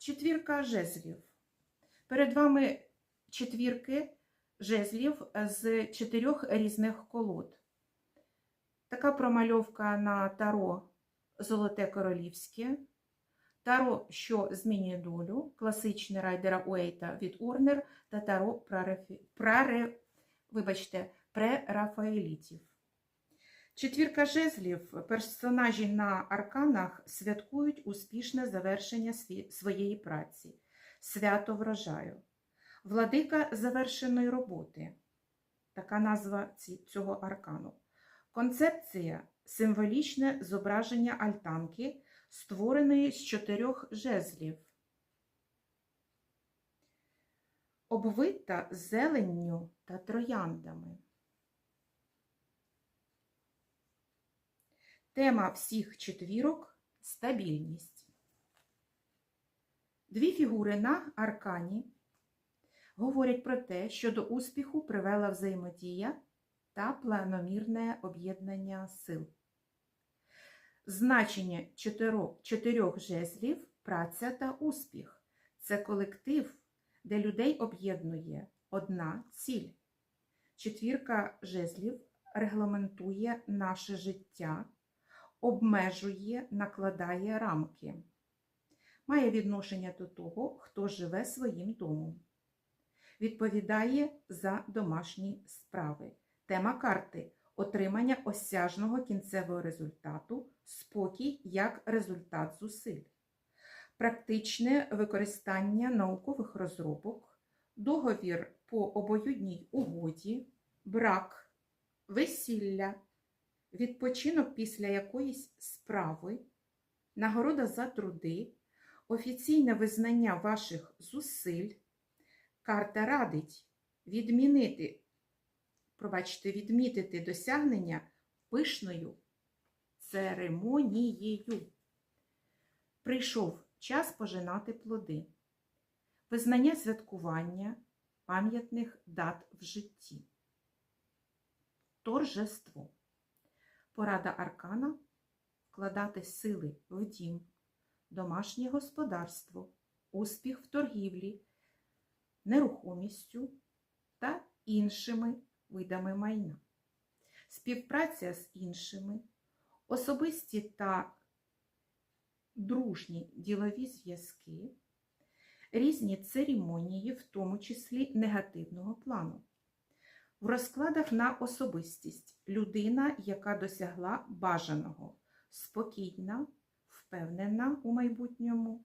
Четвірка жезлів. Перед вами четвірки жезлів з чотирьох різних колод. Така промальовка на таро Золоте Королівське, таро, що змінює долю, класичне райдера Уейта від Урнер та таро праре, праре, вибачте, прерафаелітів. Четвірка жезлів персонажі на арканах святкують успішне завершення своєї праці, свято врожаю. Владика завершеної роботи. Така назва цього аркану. Концепція символічне зображення альтанки, створеної з чотирьох жезлів. Обвита зеленню та трояндами. Тема всіх четвірок стабільність. Дві фігури на аркані говорять про те, що до успіху привела взаємодія та планомірне об'єднання сил. Значення чотирьох, чотирьох жезлів праця та успіх це колектив, де людей об'єднує одна ціль. Четвірка жезлів регламентує наше життя, обмежує, накладає рамки, має відношення до того, хто живе своїм домом, відповідає за домашні справи. Тема карти отримання осяжного кінцевого результату, спокій як результат зусиль, практичне використання наукових розробок, договір по обоюдній угоді, брак, весілля, відпочинок після якоїсь справи, нагорода за труди, офіційне визнання ваших зусиль. Карта радить відмінити пробачте, відмітити досягнення пишною церемонією. Прийшов час пожинати плоди, визнання святкування пам'ятних дат в житті, торжество, порада аркана вкладати сили в дім, домашнє господарство, успіх в торгівлі, нерухомістю та іншими видами майна, співпраця з іншими, особисті та дружні ділові зв'язки, різні церемонії, в тому числі негативного плану. В розкладах на особистість. Людина, яка досягла бажаного, спокійна, впевнена у майбутньому,